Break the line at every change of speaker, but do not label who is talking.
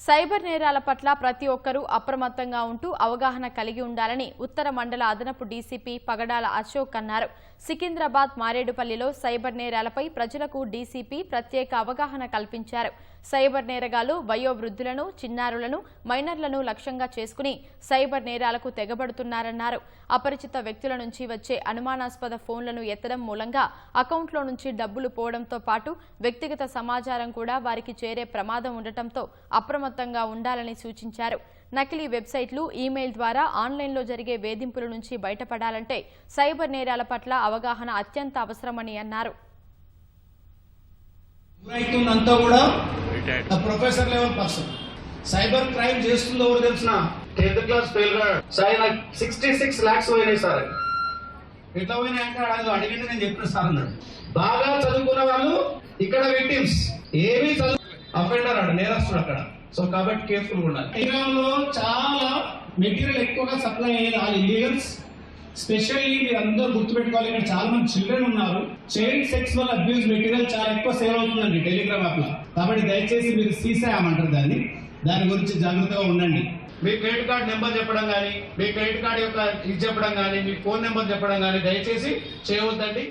Cyber నేరాల పట్ల ప్రతి ఒక్కరూ అప్రమత్తంగా ఉంటూ అవగాహన కలిగి ఉండాలని ఉత్తర మండల అదనపు డీసీపీ పగడాల అశోక్ అన్నారు. సికింద్రాబాద్ మారేడుపల్లిలో సైబర్ నేరాలపై ప్రజలకు డీసీపీ ప్రత్యేక అవగాహన కల్పించారు. సైబర్ నేరగాలు వయోవృద్ధులను చిన్నారులను మైనర్లను లక్ష్యంగా చేసుకుని సైబర్ నేరాలకు తెగబడుతున్నారన్నారు. అపరిచిత వ్యక్తుల నుంచి వచ్చే అనుమానాస్పద ఫోన్లను ఎత్తడం మూలంగా అకౌంట్లో నుంచి డబ్బులు పోవడంతో పాటు వ్యక్తిగత సమాచారం కూడా వారికి చేరే ప్రమాదం ఉండటంతో అప్రమత్తంగా ఉండాలని సూచించారు. నకిలీ వెబ్సైట్లు ఈమెయిల్ ద్వారా ఆన్లైన్లో జరిగే వేధింపుల నుంచి బయటపడాలంటే సైబర్ నేరాల పట్ల అవగాహన అత్యంత అవసరమని అన్నారు.
అవుతుందంతా కూడా professor level person cyber crime చేస్తుందో ఎవరు తెలిసిన?
టెన్త్ క్లాస్ ఫెయిల్ సార్ నాకు సిక్స్టీ సిక్స్ లాక్స్ పోయినాయి సార్
ఎట్లా పోయినా అంటే అడిగింది నేను చెప్పిన సార్ అన్నాడు.
బాగా చదువుకున్న వాళ్ళు ఇక్కడ విక్టిమ్స్ ఏమీ చదువు
అఫెండర్ అక్కడ నేరస్తుడు అక్కడ.
సో కాబట్టి కేర్ఫుల్ ఉండాలి.
టెలిగ్రామ్లో చాలా మెటీరియల్ ఎక్కువగా సప్లై అయ్యేది ఆ ఇల్లీగల్స్ స్పెషల్లీ మీరు అందరూ గుర్తుపెట్టుకోవాలి ఇక్కడ చాలా మంది చిల్డ్రన్ ఉన్నారు చైల్డ్ సెక్సువల్ అబ్యూస్ మెటీరియల్ చాలా ఎక్కువ సేల్ అవుతుందండి టెలిగ్రామ్ యాప్లో. కాబట్టి దయచేసి మీరు సీసాయమంటారు దాన్ని. దాని గురించి జాగ్రత్తగా ఉండండి.
మీ క్రెడిట్ కార్డ్ నెంబర్ చెప్పడం కానీ మీ క్రెడిట్ కార్డ్ యొక్క ఇది చెప్పడం కానీ మీ ఫోన్ నెంబర్ చెప్పడం కానీ దయచేసి చేయవద్దండి.